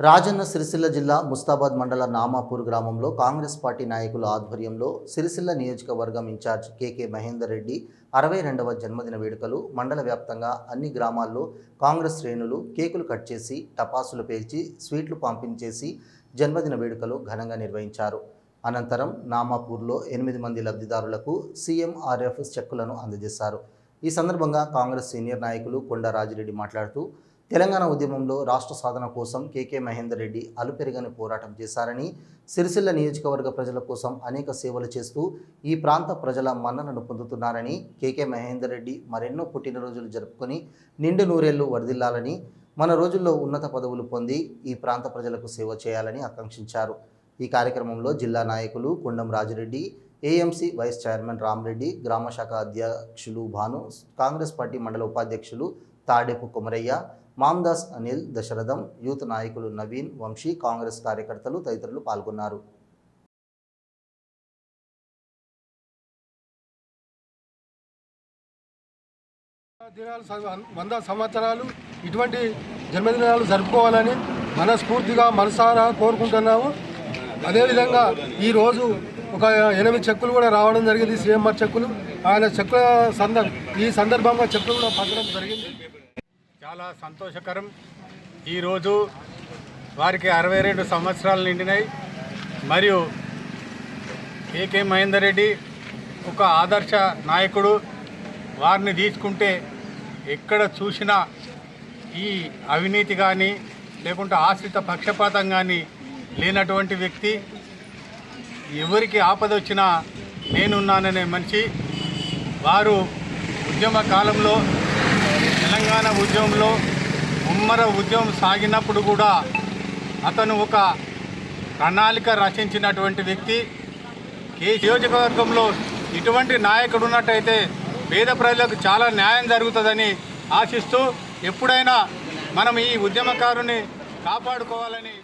రాజన్న సిరిసిల్ల జిల్లా ముస్తాబాద్ మండల నామాపూర్ గ్రామంలో కాంగ్రెస్ పార్టీ నాయకుల ఆధ్వర్యంలో సిరిసిల్ల నియోజకవర్గం ఇన్ఛార్జ్ కెకే మహేందర్ రెడ్డి అరవై రెండవ జన్మదిన వేడుకలు మండల వ్యాప్తంగా అన్ని గ్రామాల్లో కాంగ్రెస్ శ్రేణులు కేకులు కట్ చేసి టపాసులు పేల్చి స్వీట్లు పంపించేసి జన్మదిన వేడుకలు ఘనంగా నిర్వహించారు. అనంతరం నామాపూర్లో ఎనిమిది మంది లబ్ధిదారులకు సీఎంఆర్ఎఫ్ చెక్కులను అందజేశారు. ఈ సందర్భంగా కాంగ్రెస్ సీనియర్ నాయకులు కొండ రాజిరెడ్డి మాట్లాడుతూ తెలంగాణ ఉద్యమంలో రాష్ట్ర సాధన కోసం కేకే మహేందర్ రెడ్డి అలుపెరగని పోరాటం చేశారని సిరిసిల్ల నియోజకవర్గ ప్రజల కోసం అనేక సేవలు చేస్తూ ఈ ప్రాంత ప్రజల మన్ననను పొందుతున్నారని కేకే మహేందర్ రెడ్డి మరెన్నో పుట్టినరోజులు జరుపుకొని నిండు నూరేళ్ళు వరదిల్లాలని మన రోజుల్లో ఉన్నత పదవులు పొంది ఈ ప్రాంత ప్రజలకు సేవ చేయాలని ఆకాంక్షించారు. ఈ కార్యక్రమంలో జిల్లా నాయకులు Kundam Rajireddy AMC vice chairman Ramareddy గ్రామ శాఖ అధ్యక్షులు భాను కాంగ్రెస్ పార్టీ మండల ఉపాధ్యక్షులు తాడేపు కొమరయ్య మామ్దాస్ అనిల్ దశరథం యూత్ నాయకులు నవీన్ వంశీ కాంగ్రెస్ కార్యకర్తలు తదితరులు పాల్గొన్నారు. దినాలు వంద సంవత్సరాలు ఇటువంటి జన్మదినాలు జరుపుకోవాలని మనస్ఫూర్తిగా మనసారా కోరుకుంటున్నాము. అదేవిధంగా ఈరోజు ఒక ఎనిమిది చెక్కులు కూడా రావడం జరిగింది సీఎంఆర్ చెక్కులు. ఆయన చెక్కుల సందర్భ ఈ సందర్భంగా చెక్కులు కూడా పంచడం జరిగింది. చాలా సంతోషకరం. ఈరోజు వారికి అరవై రెండు సంవత్సరాలు నిండినాయి. మరియు కేకే మహేందర్ రెడ్డి ఒక ఆదర్శ నాయకుడు. వారిని తీసుకుంటే ఎక్కడ చూసినా ఈ అవినీతి కానీ లేకుంటే ఆశ్రిత పక్షపాతం కానీ లేనటువంటి వ్యక్తి. ఎవరికి ఆపద వచ్చినా నేనున్నాననే మనిషి. వారు ఉద్యమ కాలంలో తెలంగాణ ఉద్యమంలో ముమ్మర ఉద్యమం సాగినప్పుడు కూడా అతను ఒక ప్రణాళిక రచించినటువంటి వ్యక్తి. ఈ నియోజకవర్గంలో ఇటువంటి నాయకుడు ఉన్నట్టయితే పేద ప్రజలకు చాలా న్యాయం జరుగుతుందని ఆశిస్తూ ఎప్పుడైనా మనం ఈ ఉద్యమకారుని కాపాడుకోవాలని